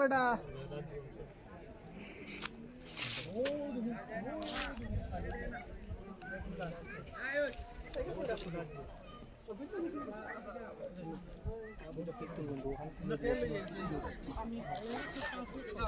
বেটা। এই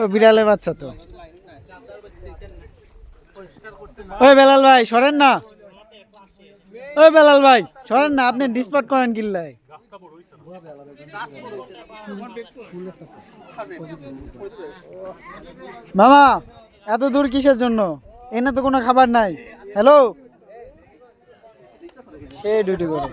ও, বিড়ালের বাচ্চা তো। ওই বেলাল ভাই, সরেন না। ওই বেলাল ভাই, সরেন না, আপনি ডিসপার্ট করেন কিল্লাই মামা, এত দূর কিসের জন্য? এনে তো কোনো খাবার নাই। হ্যালো সে ডিউটি করে।